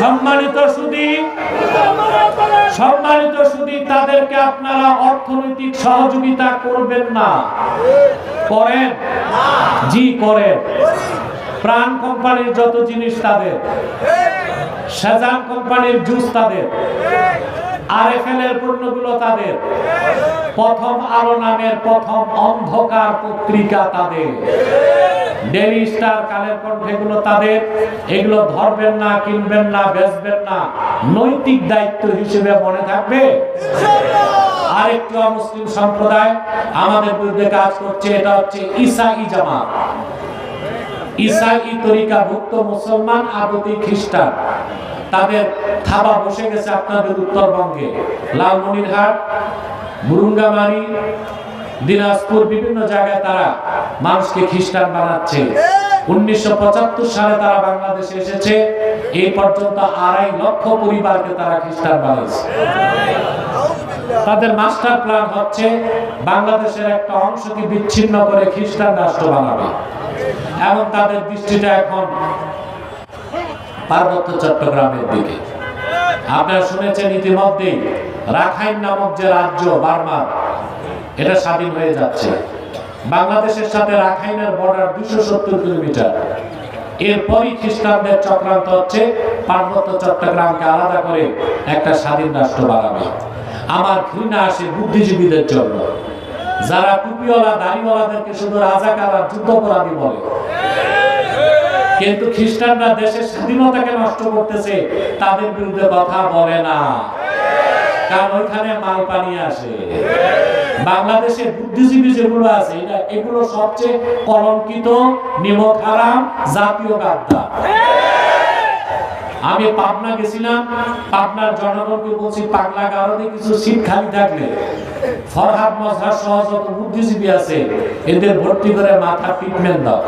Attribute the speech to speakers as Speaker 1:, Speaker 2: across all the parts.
Speaker 1: সম্মানিত সুদী সম্মানিত সুদী, তাদেরকে আপনারা অর্থনৈতিক সহযোগিতা করবেন না। করেন? জি, করেন। প্রাণ কোম্পানির যত জিনিস তাদের, সাজান কোম্পানির জুস তাদের আরএফএল এর পণ্যগুলো তাদের, প্রথম আলো নামের প্রথম অন্ধকার পত্রিকা তাদের। ডেলি স্টার কালের কণ্ঠ এগুলো তাদের, এগুলো ধরবেন না, কিনবেন না, বেচবেন না। নৈতিক দায়িত্ব হিসেবে মনে থাকবে। আরেকটি অমুসলিম সম্প্রদায় আমাদের বিরুদ্ধে কাজ করছে, এটা হচ্ছে ইসাই জামাত। ইসাই তরিকা ভুক্ত মুসলমান আবতী খ্রিস্টান। তাদের থাবা বসে গেছে আপনাদের উত্তরবঙ্গে। লালমনিরহাট মুরুঙ্গামারি দিনাজপুর বিভিন্ন জায়গায় তারা মানুষকে খ্রিস্টান বানাচ্ছে। উনিশশো সালে তারা বাংলাদেশে এসেছে। এই পর্যন্ত আড়াই লক্ষ পরিবারকে তারা খ্রিস্টান বানিয়েছে। তাদের মাস্টার প্ল্যান হচ্ছে বাংলাদেশের একটা অংশকে বিচ্ছিন্ন করে খ্রিস্টান রাষ্ট্র বানাবে। এবং তাদের দৃষ্টিটা এখন পার্বত্য চট্টগ্রামের দিকে। আপনারা শুনেছেন ইতিমধ্যেই রাখাইন নামক যে রাজ্য, বার্মা এটা স্বাধীন হয়ে যাচ্ছে। বাংলাদেশের সাথে রাখাইনের বর্ডার দুশো সত্তর কিলোমিটার। এরপরই খ্রিস্টানদের চক্রান্ত হচ্ছে, পার্বত্য চট্টগ্রামকে আলাদা করে একটা স্বাধীন রাষ্ট্র বানাবে। আমার ঘৃণা আসে বুদ্ধিজীবীদের জন্য। যারা টুপিওয়ালা, দাড়িওয়ালাদেরকে শুধু রাজাকার আর যুদ্ধপরাধী বলে। কিন্তু খ্রিস্টানরা দেশের স্বাধীনতাকে নষ্ট করতেছে, তাদের বিরুদ্ধে কথা বলে না। কারণ ওইখানে মাল পানি আসে। বাংলাদেশে বুদ্ধিজীবী যেগুলো আছে, এটা এগুলো সবচেয়ে কলঙ্কিত, নিমক জাতীয় গাদ্দা আমি পাবনা গেছিলাম, পাবনার জনগণকে বলছি, পাগলা গারদে কিছু সিট খালি থাকলে। ফরহাদ মজহার সহ যত বুদ্ধিজীবী আছে, এদের ভর্তি করে মাথা ট্রিটমেন্ট দাও।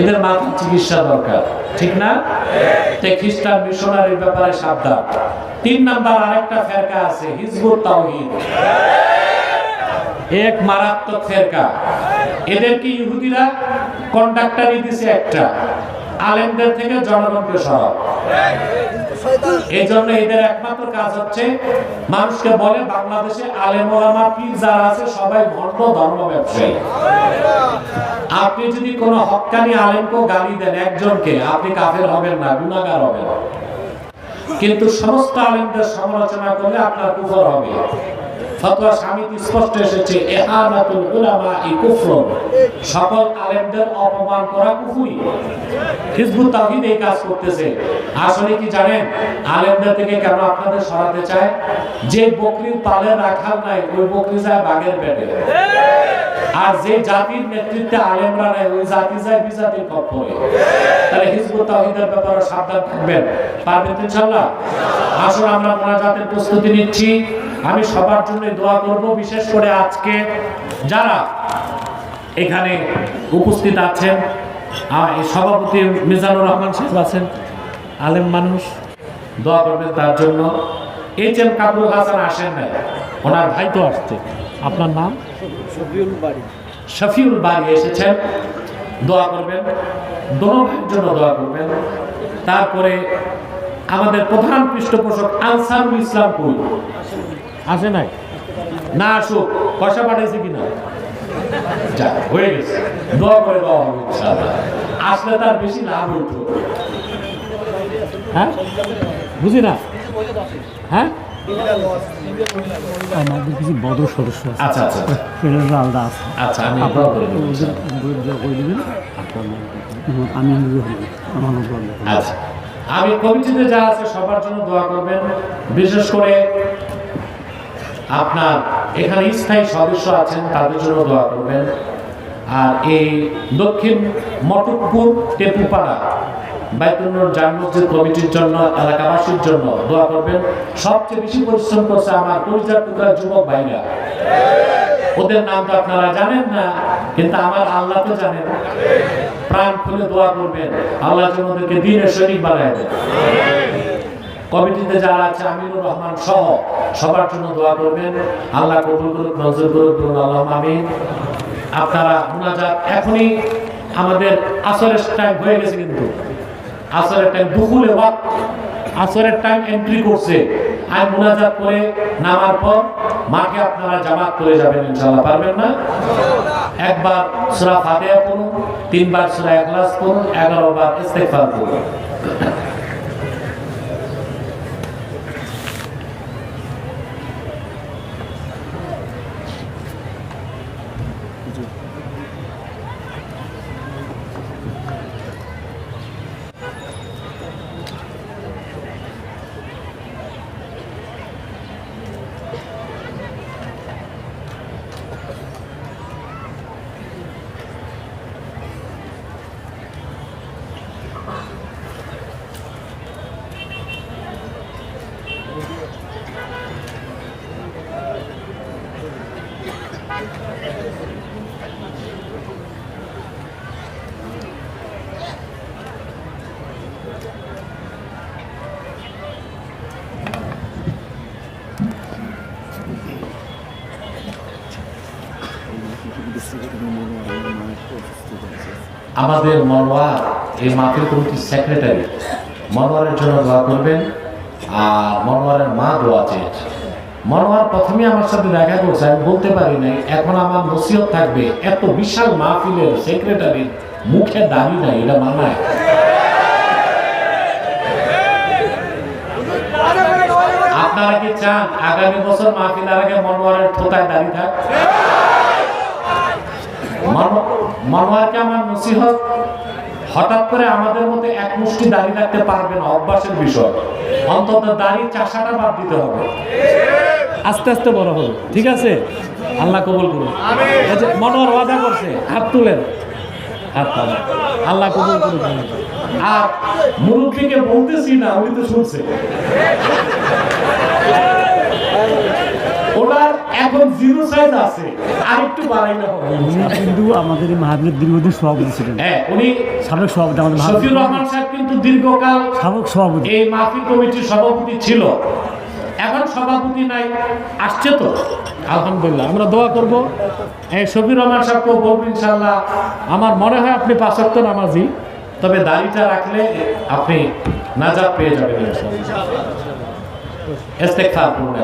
Speaker 1: এদের মাথা চিকিৎসা দরকার, ঠিক না? খ্রিস্টান মিশনারির ব্যাপারে সাবধান। তিন নাম্বার আরেকটা ফেরকা আছে, হিজবুত তাওহীদ। এক মারাত্মক ফেরকা। এদেরকে ইহুদিরা? কন্ডাক্টারই দিছে একটা। আলেমদের থেকে জনগণকে সরাও। এই জন্য এদের একমাত্র কাজ হচ্ছে, মানুষকে বলে বাংলাদেশে আলেম ওলামা পীর যারা আছে সবাই ভণ্ড ধর্ম ব্যবসায়ী। আপনি যদি কোনো হক্কানি আলেমকে গালি দেন একজনকে, আপনি কাফের হবেন না, গুনাহগার হবেন। কিন্তু সমস্ত আলেমদের সমালোচনা করলে আপনার কুফর হবে। ফতোয়া স্পষ্ট এসেছে উলামা কুফর সকল আলেমদের অপমান করা হিজবুত তাওহীদ এই কাজ করতেছে। আসলে কি জানেন, আলেমদের থেকে কেন আপনাদের সরাতে চায়? যে পালে রাখাল নাই, ওই বকরি যায় পেটে আর যে জাতির নেতৃত্বে আলেমরা নাই ওই জাতি যায় বিজাতির তাহলে হিজবুত তাওহীদের ব্যাপারে সাবধান থাকবেন। পারবেন ইনশাআল্লাহ? আসুন আমরা মোনাজাতের প্রস্তুতি নিচ্ছি। আমি সবার জন্য দোয়া করব বিশেষ করে আজকে যারা এখানে উপস্থিত আছেন সভাপতি মিজানুর রহমান সাহেব আছেন আলেম মানুষ দোয়া করবেন তার জন্য। এইচ এম কাবরুল হাসান আসেন নাই ওনার ভাই তো আসছে। আপনার নাম? শফিউল বাড়ি। এসেছেন দোয়া করবেন। দোনো ভাইয়ের জন্য দোয়া করবেন। তারপরে আমাদের প্রধান পৃষ্ঠপোষক আনসারুল ইসলাম কই আসে নাই? না আসুক পয়সা পাঠাইছে কিনা? যা হয়ে গেছে। দোয়া করে দেওয়া হবে ইনশাআল্লাহ। আসলে তার বেশি লাভ হইতো। হ্যাঁ? বুঝি না? হ্যাঁ?
Speaker 2: আমাদের কিছু বদর সদস্য
Speaker 1: আচ্ছা আচ্ছা
Speaker 2: আলাদা আছে।
Speaker 1: আচ্ছা আমি
Speaker 2: আমি আমার
Speaker 1: আচ্ছা। আমি কমিটিতে যা আছে সবার জন্য দোয়া করবেন। বিশেষ করে আপনার এখানে স্থায়ী সদস্য আছেন, তাদের জন্য দোয়া করবেন। আর এই দক্ষিণ মটকপুর টেপুপাড়া বাইতুল্নুর জান মসজিদ কমিটির জন্য, এলাকাবাসীর জন্য দোয়া করবেন। সবচেয়ে বেশি পরিশ্রম করছে আমার পরিচার টুকরা যুবক ভাইরা। ওদের নাম তো আপনারা জানেন না, কিন্তু আমার আল্লাহ তো জানেন। প্রাণ খুলে দোয়া করবেন। আল্লাহ যেন ওদেরকে দিনের শরীর বানায় দেন। কমিটিতে যারা আছে, আমিনুর রহমান সহ সবার জন্য দোয়া করবেন। আল্লাহ কবুল করুক মঞ্জুর করুক আল্লাহ আমিন। আপনারা মুনাজাত এখনই আমাদের আসরের টাইম হয়ে গেছে কিন্তু। আসরের টাইম দুপুরে ওয়াক্ত, আসরের টাইম এন্ট্রি করছে। আমি মুনাজাত করে নামার পর মাঠে আপনারা জামাত করে যাবেন, ইনশাআল্লাহ। পারবেন না? একবার সূরা ফাতিহা পড়ুন, তিনবার সূরা ইখলাস পড়ুন 11 বার ইস্তেগফার পড়ুন। আমাদের মনোয়ার এই মাহফিল কমিটির সেক্রেটারি মনোয়ারের জন্য দোয়া করবেন, আর মনোয়ারের মা দোয়া চেয়েছে মনোয়ার প্রথমে আমার সাথে দেখা করছে, আমি বলতে পারি নাই, এখন আমার নসিহত থাকবে, এত বিশাল মাহফিলের সেক্রেটারির মুখে দাবি নাই, এটা মানায়। আপনারা কি চান আগামী বছর মাহফিলের আগে মনোয়ারের থোতায় দাঁড়িয়ে থাক? মনো- মনোয়ারকে আমার নসিহত। হঠাৎ করে আমাদের মধ্যে এক মুষ্টি দাঁড়িয়ে রাখতে পারবে না অভ্যাসের বিষয়। অন্তত দাড়ি চাষাটা বাদ দিতে হবে। আস্তে আস্তে বড় হবে ঠিক আছে? আল্লাহ কবুল করুন। মনোয়ার ওয়াদা করছে হাত তুলেন। হাত তুলেন আল্লাহ কবুল করুন। আর মুরব্বীকে বলতেছি না উনি তো শুনছে। ওনার এখন জিরো সাইজ আছে। আর একটু বাড়াইলে হবে।
Speaker 2: কিন্তু আমাদের এই মাহবিলের দীর্ঘদিন সভাপতি ছিলেন।
Speaker 1: হ্যাঁ উনি
Speaker 2: সাবেক সভাপতি আমাদের
Speaker 1: শফিউর রহমান সাহেব কিন্তু দীর্ঘকাল
Speaker 2: সাবেক সভাপতি।
Speaker 1: এই মাহফিল কমিটির সভাপতি ছিল। এখন সভাপতি নাই আসছে তো। আলহামদুলিল্লাহ আমরা দোয়া করব। এই শফির রহমান সাহেবকেও বলব ইনশাল্লাহ আমার মনে হয় আপনি পাঁচক্ত নামাজি তবে দাড়িটা রাখলে আপনি নাজাত পেয়ে যাবেন ইনশাল্লাহ ইস্তেগফার করুন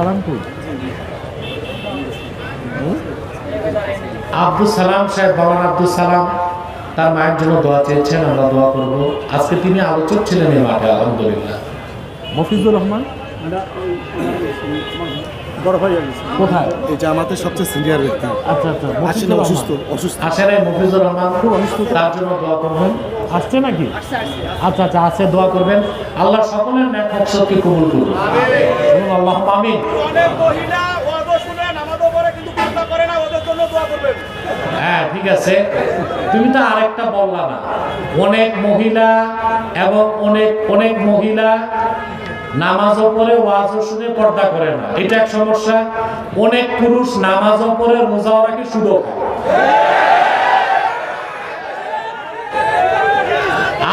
Speaker 2: আব্দুল সালাম
Speaker 1: আব্দুল সালাম সাহেব বাবান আব্দুল সালাম তার মায়ের জন্য দোয়া চেয়েছেন আমরা দোয়া করব। আজকে তিনি আলোচক ছিলেন এই মাঠে আলহামদুলিল্লাহ।
Speaker 2: মফিজুর রহমান? বড় কোথায়?
Speaker 3: এই জামাতের সবচেয়ে সিনিয়র ব্যক্তি।
Speaker 2: আচ্ছা আচ্ছা
Speaker 3: অসুস্থ। অসুস্থ।
Speaker 1: এই মফিজুর রহমান
Speaker 2: খুব অসুস্থ
Speaker 1: তার জন্য দোয়া করবেন।
Speaker 2: আসছে নাকি?
Speaker 1: আচ্ছা আচ্ছা আছে দোয়া করবেন। আল্লাহ সকলের ন্যাক মকসদকে কবুল করুন আল্লাহ আমিন।
Speaker 4: অনেক মহিলা ওয়াদও শুনে নামাজও পড়ে কিন্তু পর্দা করে না ওদের জন্য দোয়া করবেন।
Speaker 1: হ্যাঁ ঠিক আছে। তুমি তো আরেকটা বললা না। অনেক মহিলা এবং অনেক অনেক মহিলা নামাজও পড়ে ওয়াজও শুনে পর্দা করে না। এটা এক সমস্যা। অনেক পুরুষ নামাজও পড়ে রোজাও রাখে সুদও খায়।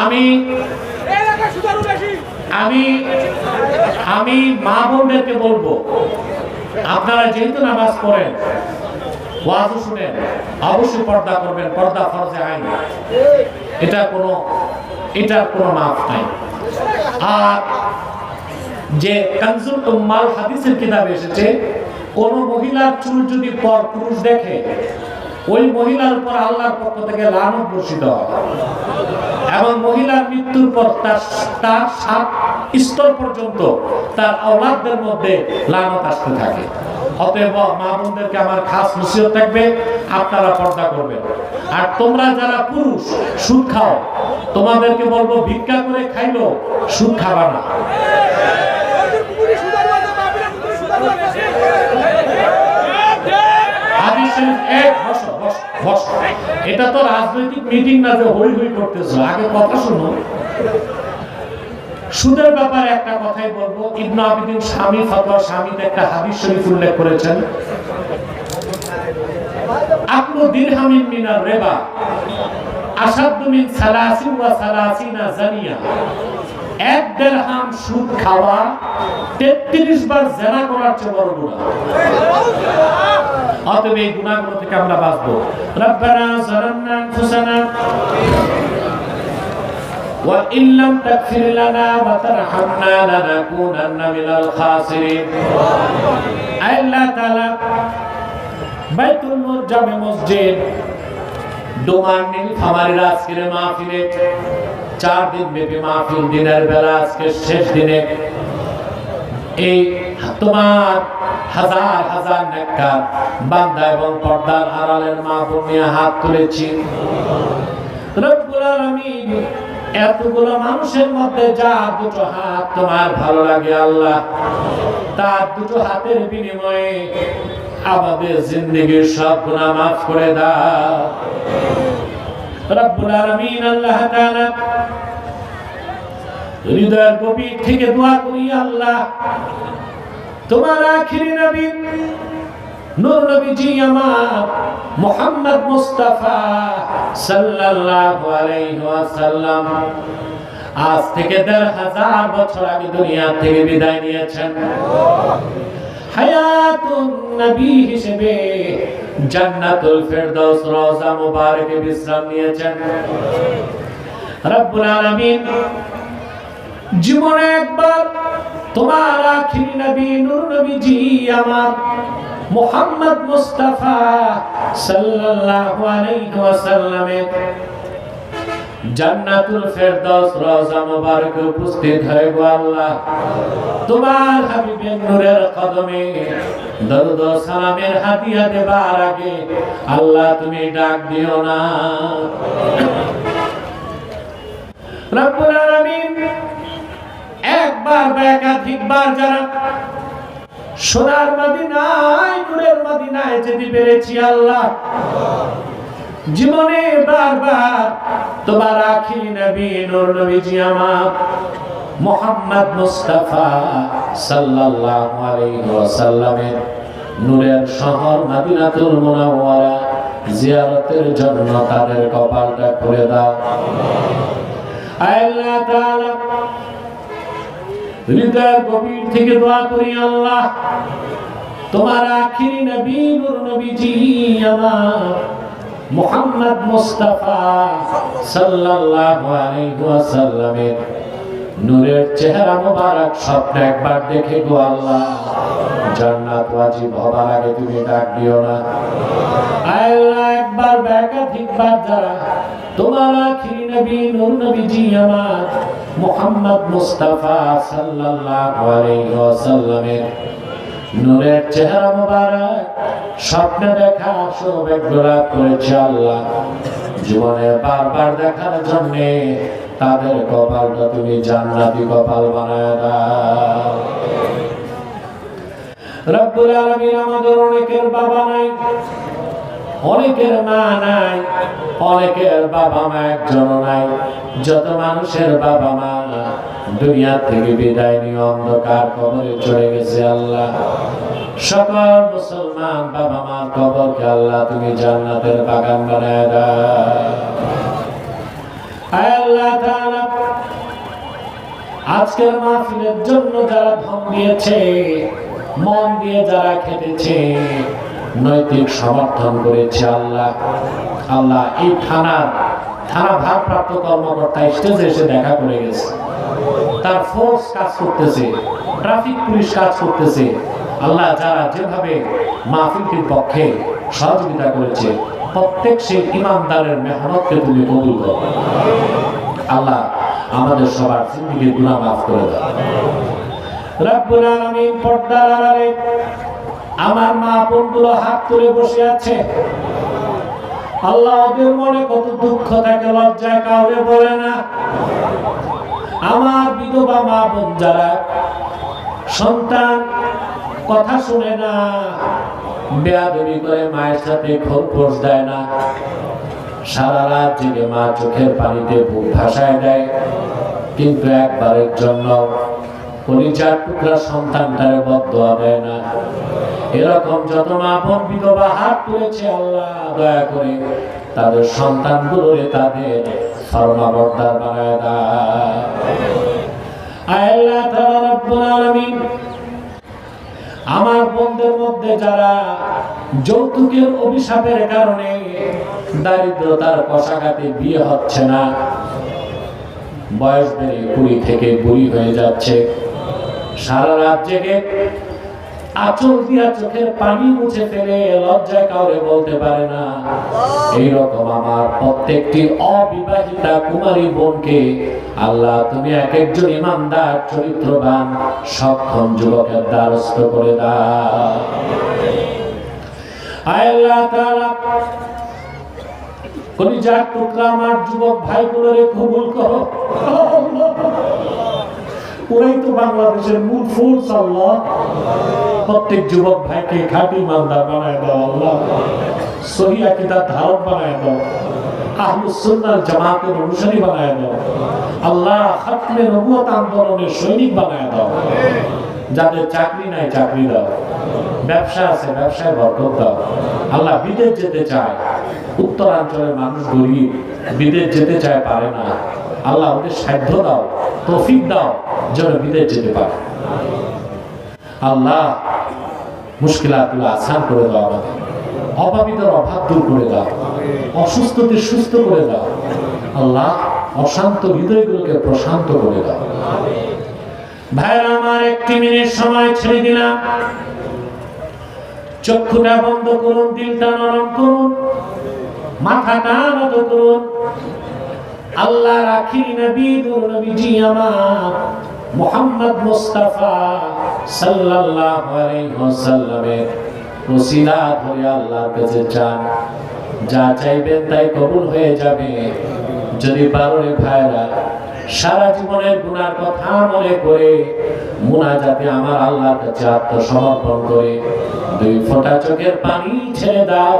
Speaker 1: আমি আমি আমি মা বোনদেরকে বলব, আপনারা যেহেতু নামাজ পড়েন, ওয়াজও শুনেন, অবশ্যই পর্দা করবেন, পর্দা ফরজে আইন। এটা কোনো এটার কোনো মাপ নাই। আর যে কানজুল উম্মাল হাদিসের কিতাবে এসেছে, কোন মহিলার চুল যদি পর পুরুষ দেখে, ওই মহিলার উপর আল্লাহর পক্ষ থেকে লানত বর্ষিত হয়। এবং মহিলার মৃত্যুর পর তার তার সাত স্তর পর্যন্ত তার আওলাদদের মধ্যে লানত আসতে থাকে। অতএব মা বোনদেরকে আমার খাস নসিহত থাকবে, আপনারা পর্দা করবেন। আর তোমরা যারা পুরুষ, সুদ খাও। তোমাদেরকে বলব, ভিক্ষা করে খাইলো সুদ খাবা না।
Speaker 4: হাদিস এক বস বস বস আছে
Speaker 1: তো রাজনৈতিক মিটিং না যে হই হই করতেছো। আগে কথা শুনো। সুদের ব্যাপারে একটা কথাই বলব। ইবনু আবিদিন স্বামী ফতোয়া, স্বামীতে একটা হাদিস শরীফ উল্লেখ করেছেন। আপনি দিরহামিন মিনার রেবা, আসাদ্দু মিন সালাসিন ওয়া সালাসিনা জানিয়া। এক দেড়হাম সুদ খাওয়া তেত্রিশ বার জেনা করার চেয়ে বড় গুণা অতএব এই গুণাগুলো থেকে আমরা বাঁচবো রব্বানা জালামনা আনফুসানা وإن لم تغفر لنا وترحمنا لنكونن من الخاسرين আয় আল্লাহ তাআলা বাইতুল নূর জামে মসজিদ ডোমান নীল ফামারির আজকের মাহফিলে চার দিন ব্যাপী মাহফিল, দিনের বেলা আজকে শেষ দিনে এই তোমার হাজার হাজার নেককার বান্দা এবং পর্দার আড়ালের মা নিয়ে হাত তুলেছি। রব্বুল এতগুলো মানুষের মধ্যে যা দুটো হাত তোমার ভালো লাগে আল্লাহ, তার দুটো হাতের বিনিময়ে আমাদের জিন্দগির সব গুনাহ মাফ করে দাও। রব্বুল আলামিন আল্লাহ তাআলা হৃদয়ের গভীর থেকে দোয়া করি, আল্লাহ, তোমার আখিরি নবী, নূর নবীজি আমার মোহাম্মদ মুস্তাফা সাল্লাল্লাহু আলাইহি ওয়াসাল্লাম, আজ থেকে দেড় হাজার বছর আগে দুনিয়া থেকে বিদায় নিয়েছেন। হায়াতুন নবী হিসেবে জান্নাতুল ফেরদৌস রওজা মুবারকে বিশ্রাম নিয়েছেন। রব্বুল আলামিন, জীবনে একবার তোমার আখির নবী, নূর নবীজি আমার মোহাম্মদ মুস্তাফা সাল্লাল্লাহু আলাইহি ওয়াসাল্লামের জান্নাতুল ফেরদৌস রওজা মুবারকে উপস্থিত হয়ে গো আল্লাহ। তোমার হাবিবের নূরের কদমে, দরুদ ও সালামের হাদিয়া দেবার আগে আল্লাহ তুমি ডাক দিও না। রব্বুল আলামিন একবার বা একাধিকবার যারা সোনার মদিনায়, নূরের মদিনায় যেতে পেরেছি আল্লাহ। জীবনে বারবার তোমার আখিরি নবী, নূর নবীজি আমার। মোহাম্মদ মুস্তাফা সাল্লাল্লাহু আলাইহি ওয়াসাল্লামের নূরের শহর মদিনাতুল মুনাওয়ারা, জিয়ারতের জন্য তাদের কপালটা খুলে দাও। আল্লাহ তাআলা, হৃদয়ের গভীর থেকে দোয়া করি আল্লাহ। তোমার আখিরি নবী, নূর নবীজি আমার। মোহাম্মদ মুস্তাফা সাল্লাল্লাহু আলাইহি ওয়াসাল্লামের নূরের চেহারা মোবারক স্বপ্ন একবার দেখে গো আল্লাহ। জান্নাত ওয়াজিব হবার আগে তুমি ডাক দিও না। আল্লাহ, একবার বা একাধিকবার যারা তোমার আখিরি নবী, নূর নবীজি আমার মোহাম্মদ মুস্তাফা সাল্লাল্লাহু আলাইহি ওয়াসাল্লামের নূরের চেহারা মোবারক, স্বপ্নে দেখা সৌভাগ্য লাভ করেছে আল্লাহ। জীবনে বারবার দেখার জন্য তাদের কপালটা তুমি জান্নাতি কপাল বানায় দাও। রব্বুল আলামিন আমাদের অনেকের বাবা নাই। অনেকের মা নাই, অনেকের বাবা মা একজন নাই। যত মানুষের বাবা মা দুনিয়া থেকে বিদায় নিয়ে অন্ধকার কবরে চলে গেছে আল্লাহ। সকল মুসলমান বাবা মার কবরকে আল্লাহ তুমি জান্নাতের বাগান বানায় আল্লাহ তাআলা, আজকের মাহফিলের জন্য যারা ধন দিয়েছে, মন দিয়ে যারা খেটেছে নৈতিক সমর্থন করেছে আল্লাহ। আল্লাহ এই থানার, থানা ভারপ্রাপ্ত কর্মকর্তা স্টেজে এসে দেখা করে গেছে। তার ফোর্স কাজ করতেছে ট্রাফিক পুলিশ কাজ করতেছে। আল্লাহ যারা যেভাবে মাহফিলটির পক্ষে সহযোগিতা করেছে, প্রত্যেক সেই ইমানদারের মেহনতকে তুমি কবুল করো। আল্লাহ আমাদের সবার জিন্দিগির গুনাহ মাফ করে দাও। রব্বুল আলামিন পর্দার আড়ালে আমার মা বোনগুলো হাত তুলে বসে আছে। আল্লাহ ওদের মনে কত দুঃখ থাকে, লজ্জায় কাউরে বলে না। আমার বিধবা মা বোন যারা, সন্তান, কথা শুনে না করে মায়ের সাথে খোঁজ দেয় না। সারা রাত জেগে মা চোখের পানিতে বুক ভাসায় দেয়। কিন্তু একবারের জন্য কলিজার টুকরা সন্তানটারে বদয়া দেয় না। এরকম যত মা বোন বিধবা হাত তুলেছে আল্লাহ, দয়া করে তাদের সন্তানগুলোরে তাদের ফরমাবর্দার বানায় আল্লাহ আমার বন্ধুদের মধ্যে যারা যৌতুকের অভিশাপের কারণে দারিদ্রতার কষাঘাতে বিয়ে হচ্ছে না, বয়স বেড়ে কুড়ি থেকে বুড়ি হয়ে যাচ্ছে, সারা রাত জেগে আচল দিয়া চোখের পানি মুছে ফেলে লজ্জায় কাউরে বলতে পারে না। এইরকম আমার প্রত্যেকটি অবিবাহিতা কুমারী বোনকে আল্লাহ তুমি এক একজন ইমানদার চরিত্রবান সক্ষম যুবকের দ্বারস্থ করে দাও। আল্লাহ তাআলা কলিজার টুকরা আমার যুবক ভাইগুলোরে কবুল করো। ওরাই তো বাংলাদেশের মূল ফোর্স আল্লাহ প্রত্যেক যুবক ভাইকে খাঁটি মানদার বানায় দাও, আল্লাহ। সহিয়া কিতাব ধারক বানায় দাও। বানায় দাও। আল্লাহ বানায় দাও। যাদের চাকরি নাই, চাকরি দাও। ব্যবসা আছে, ব্যবসায় বরকত দাও। আল্লাহ বিদেশ যেতে চায়। উত্তরাঞ্চলের মানুষ গরিব, বিদেশ যেতে চায়, পারে না। আল্লাহ ওদের সাধ্য দাও, তৌফিক দাও। যেন বিদেশ যেতে পারে। আল্লাহ মুশকিলাতগুলো আসান করে দাও আমাদের। অভাবীদের অভাব দূর করে দাও। অসুস্থদের সুস্থ করে দাও। আল্লাহ অশান্ত হৃদয়গুলোকে প্রশান্ত করে দাও। আমার একটি মিনিট সময় ছেড়ে দিলাম। চক্ষুটা বন্ধ করুন, দিলটা নরম করুন, মাথাটা নত করুন। আল্লাহ রাখি নবী নবীজি আমার। মোহাম্মদ মুস্তাফা সাল্লাল্লাহু আলাইহি ওয়াসাল্লামের ওসিলা ধরে আল্লাহর কাছে চান যা চাইবেন তাই কবুল হয়ে যাবে। যদি পারলে ভাইরা, সারা জীবনের গুনার কথা মনে করে মুনাজাতে আমার আল্লাহর কাছে আত্মসমর্পণ করে দুই ফোঁটা চোখের পানি ছেড়ে দাও।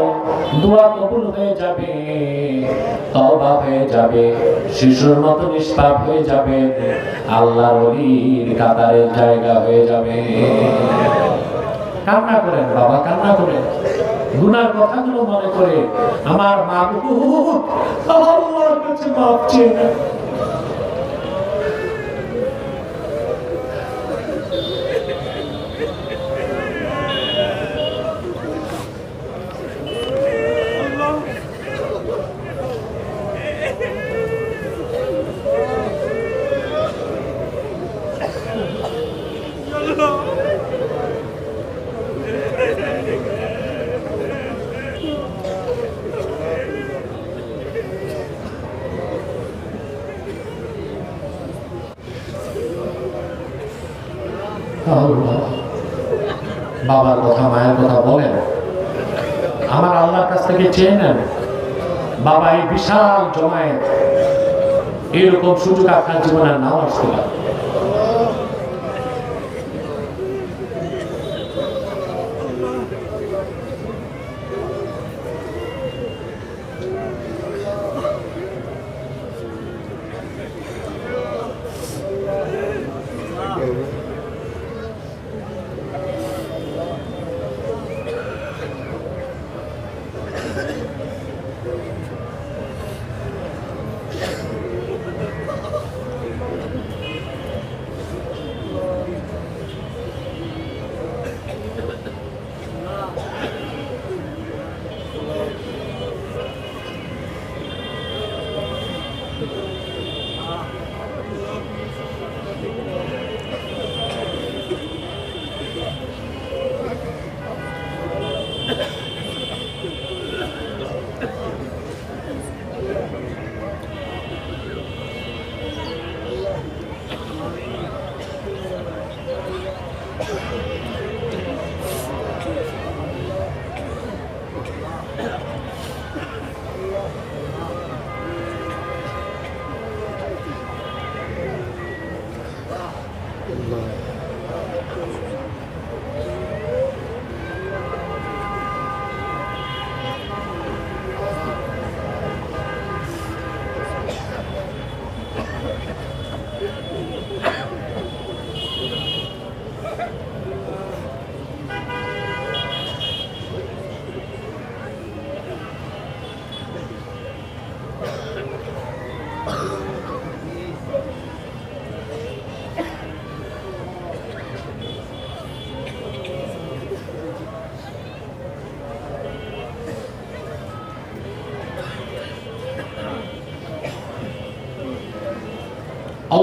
Speaker 1: দোয়া কবুল হয়ে যাবে, তওবা হয়ে যাবে, শিশুর মতো নিষ্পাপ হয়ে যাবে আল্লাহর ওলির কাতারের জায়গা হয়ে যাবে। কান্না করেন বাবা, কান্না করেন। গুনার কথাগুলো মনে করে আমার মাহবুব আল্লাহর কাছে মাপ চেয়ে নেন। আল্লাহ। বাবার কথা মায়ের কথা বলেন আমার আল্লাহর কাছ থেকে চেয়ে নেন বাবা এই বিশাল জমায়েত। এরকম সুযোগ আপনার জীবনে নাও আসতে পারে।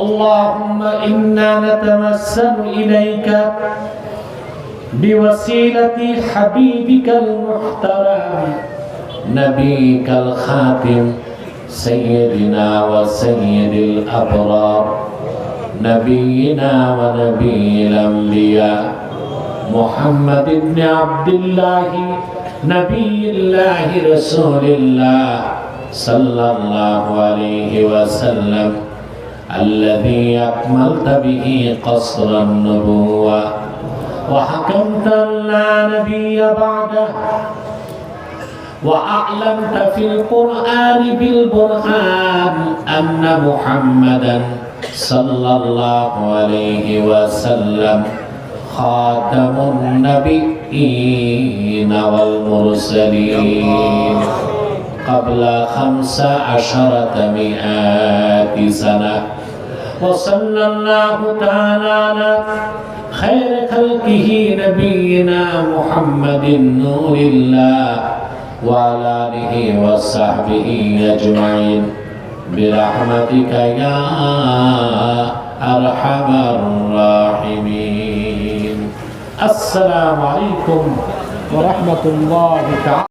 Speaker 1: اللهم إنا نتوسل إليك بوسيلة حبيبك المحترم نبيك الخاتم سيدنا وسيد الأبرار نبينا ونبي الأنبياء محمد بن عبد الله نبي الله رسول الله صلى الله عليه وسلم. الذي أكملت به قصر النبوة. وحكمت لا نبي بعده. وأعلمت في القرآن بالبرهان أن محمدا صلى الله عليه وسلم خاتم النبيين والمرسلين. قبل خمس عشرة مئات سنة. وصلى الله تعالى على خير خلقه نبينا محمد نور الله وعلى آله وصحبه أجمعين. برحمتك يا أرحم الراحمين. السلام عليكم ورحمة الله تعالى.